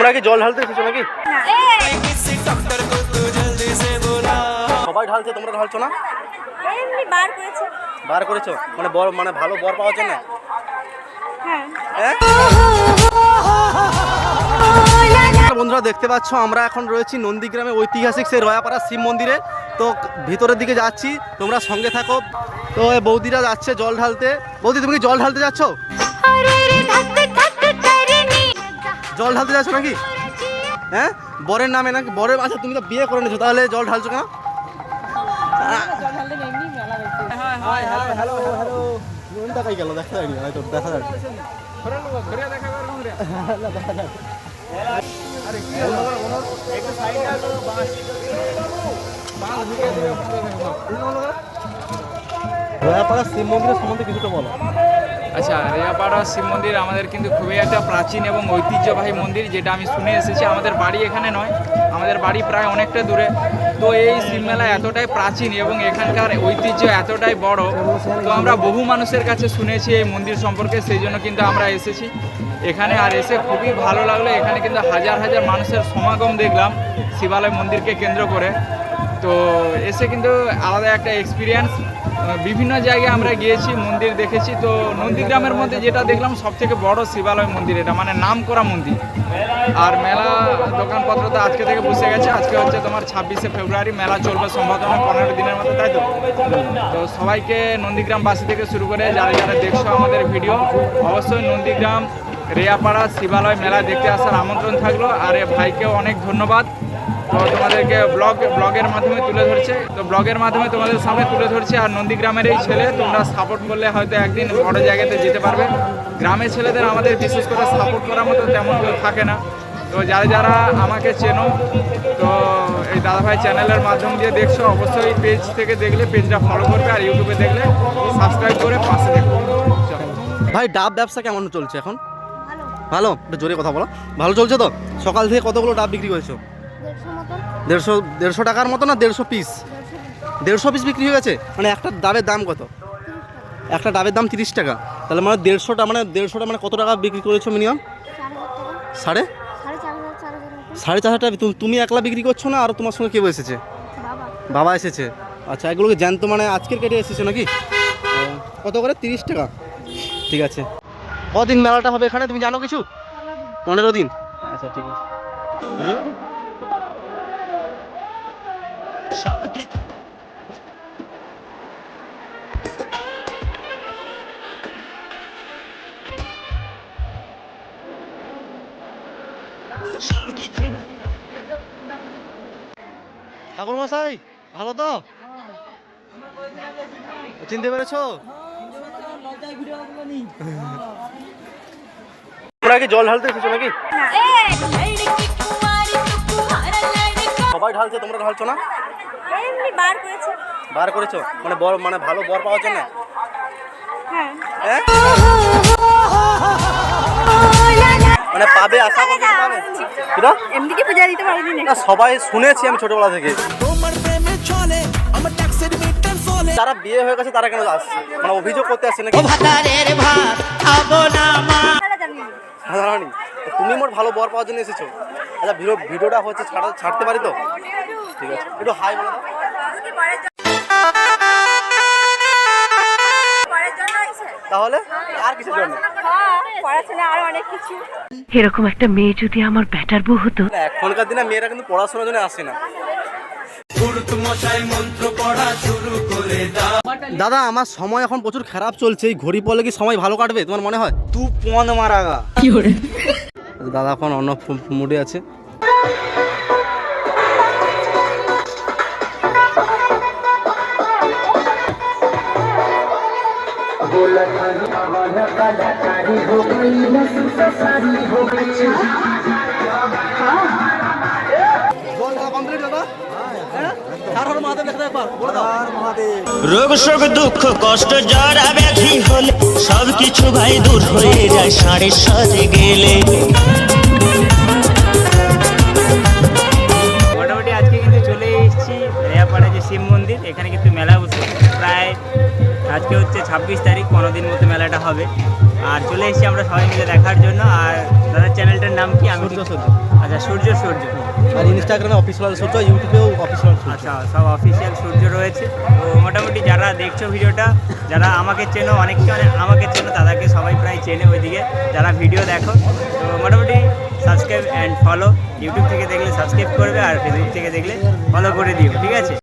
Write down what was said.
তোমরা কি জল ঢালতে এসেছ নাকি? সবাই ঢালছে, তোমরা ঢালছো না? বার করেছ? মানে বর মানে ভালো বর পাওয়ার জন্য? হ্যাঁ? বন্ধুরা, দেখতে পাচ্ছ, আমরা এখন রয়েছি নন্দীগ্রামে ঐতিহাসিক সেই রয়াপাড়া শিব মন্দিরে। তো ভিতরের দিকে যাচ্ছি, তোমরা সঙ্গে থাকো। তো বৌদিরা যাচ্ছে জল ঢালতে। বৌদি, তুমি কি জল ঢালতে যাচ্ছ? জল ঢালতে যাচ্ছ নাকি? হ্যাঁ? বরের নামে নাকি? বরের আচ্ছা তুমি তো বিয়ে করে নিছো তাহলে জল ঢালছো কেন? Hello hello hello. মনটা কাই গেল? দেখা যায়নি হয়তো দেখা যাবে রয়াপাড়া শিব মন্দিরের সম্বন্ধে কিছুটা বলো। আচ্ছা রেয়াপাড়া শিব মন্দির আমাদের কিন্তু খুবই একটা প্রাচীন এবং ঐতিহ্যবাহী মন্দির, যেটা আমি শুনে এসেছি। আমাদের বাড়ি এখানে নয়, আমাদের বাড়ি প্রায় অনেকটা দূরে। তো এই শিব মেলা এতটাই প্রাচীন এবং এখানকার ঐতিহ্য এতটাই বড়, তো আমরা বহু মানুষের কাছে শুনেছি এই মন্দির সম্পর্কে, সেই জন্য কিন্তু আমরা এসেছি। এখানে আর এসে খুবই ভালো লাগল, এখানে কিন্তু হাজার হাজার মানুষের সমাগম দেখলাম শিবালয় মন্দিরকে কেন্দ্র করে। তো এসে কিন্তু আলাদা একটা এক্সপিরিয়েন্স বিভিন্ন জায়গায় আমরা গিয়েছি, মন্দির দেখেছি। তো নন্দীগ্রামের মধ্যে যেটা দেখলাম সব থেকে বড় শিবালয় মন্দির এটা মানে নাম করা মন্দির। আর মেলা দোকানপত্র তো আজকে থেকে বসে গেছে। আজকে হচ্ছে তোমার ছাব্বিশে ফেব্রুয়ারি, মেলা চলবে সম্ভবত পনেরো দিনের মতো তাই তো? তো সবাইকে নন্দীগ্রামবাসী থেকে শুরু করে যারা যারা দেখছ আমাদের ভিডিও, অবশ্যই নন্দীগ্রাম, রেয়াপাড়া শিবালয় মেলা দেখতে আসার আমন্ত্রণ থাকল। আর এ ভাইকেও অনেক ধন্যবাদ। তো তোমাদেরকে ব্লগ ব্লগের মাধ্যমে তুলে ধরছে। তো ব্লগের মাধ্যমে তোমাদের সামনে তুলে ধরছে আর নন্দীগ্রামের এই ছেলে তোমরা সাপোর্ট করলে হয়তো একদিন বড় জায়গাতে যেতে পারবে। গ্রামের ছেলেদের আমাদের বিশেষ করে সাপোর্ট করার মতো তেমন কেউ থাকে না। তো যারা যারা আমাকে চেনো তো এই দাদাভাই চ্যানেলের মাধ্যম দিয়ে দেখছ অবশ্যই পেজ থেকে দেখলে পেজটা ফলো করবে আর ইউটিউবে দেখলে সাবস্ক্রাইব করে পাশে দেখো। ভাই ডাব ব্যবসা কেমন চলছে এখন? ভালো। ভালো? একটু জোরে কথা বলো। ভালো চলছে তো? সকাল থেকে কতগুলো ডাব বিক্রি করেছ? দেড়শো দেড়শো টাকার মতো না দেড়শো পিস দেড়শো পিস বিক্রি হয়ে গেছে? মানে একটা ডাবের দাম কত? একটা ডাবের দাম তিরিশ টাকা। তাহলে মানে দেড়শোটা মানে দেড়শোটা মানে কত টাকা বিক্রি করেছ মিনিমাম সাড়ে? সাড়ে চার হাজার তুমি একলা বিক্রি করছ না আর তোমার সঙ্গে কেউ এসেছে? বাবা। এসেছে। আচ্ছা এগুলোকে জ্যান্ত মানে আজকের কেটে এসেছে নাকি? কত করে? তিরিশ টাকা। ঠিক আছে। কদিন মেলাটা হবে এখানে? তুমি জানো কিছু? পনেরো দিন। আচ্ছা ঠিক আছে। ঠাকুর মশাই ভালো তো? চিনতে পেরেছ? তোমরা কি জল ঢালতে এসেছ নাকি? সবাই ঢালছে তোমরা ঢালছো না? এমনি বার করেছে। বার করেছ? মানে বর মানে ভালো বর পাওয়ার জন্য? হ্যাঁ। হ্যাঁ? মানে পাবে আশা করছি পাবে কিরা এমনি কি পূজা দিতে পারিনি না সবাই শুনেছি আমি ছোটবেলা থেকে। তোমার প্রেমে চলে আমার ট্যাক্সের মিটার চলে। যারা বিয়ে হয়ে গেছে তারা কেন আসছে? মানে অভিযোগ করতে আসছে নাকি? বর পাওয়ার জন্য এসেছ? আচ্ছা ভিডিও ভিডিওটা হচ্ছে ছাড়া ছাড়তে পারি তো? ঠিক আছে। একটু হাই বলে তাহলে আর কিসের জন্য? পড়াশোনা আরও অনেক কিছু এরকম একটা মেয়ে যদি আমার ব্যাটার বউ হতো? এখনকার দিনে মেয়েরা কিন্তু পড়াশোনার জন্য আসে না। দাদা আমার সময় এখন প্রচুর খারাপ চলছে। এই ঘড়ি পড়লে কি সময় ভালো কাটবে? তোমার মনে হয়? তু পন মারাগা। দাদা এখন অন্য মুডে আছে ঢালা complete দাদা? হ্যাঁ? রোগ, শোক, দুঃখ, কষ্ট জরা ব্যাধি হলে সব কিছু ভাই দূর হয়ে যায় সাড়ে সাথে গেলে। মোটামুটি আজকে কিন্তু চলে এসেছি রেয়াপাড়া যে শিব মন্দির, এখানে কিন্তু মেলা বসে। প্রায় আজকে হচ্ছে ছাব্বিশ তারিখ পনেরো দিন মতো মেলাটা হবে। আর চলে এসেছি আমরা সবাই মিলে দেখার জন্য। আর দাদার চ্যানেলটার নাম কি? আমি সূর্য সূর্য। আচ্ছা সূর্য সূর্য। আর ইনস্টাগ্রামে অফিসিয়াল সূর্য ইউটিউবেও অফিসিয়াল আচ্ছা সব অফিসিয়াল সূর্য রয়েছে। তো মোটামুটি যারা দেখছ ভিডিওটা যারা আমাকে চেনো অনেকে অনেক আমাকে চেনো দাদাকে সবাই প্রায় চেনে ওইদিকে। যারা ভিডিও দেখো তো মোটামুটি সাবস্ক্রাইব অ্যান্ড ফলো ইউটিউব থেকে দেখলে সাবস্ক্রাইব করবে আর ফেসবুক থেকে দেখলে ফলো করে দিও ঠিক আছে?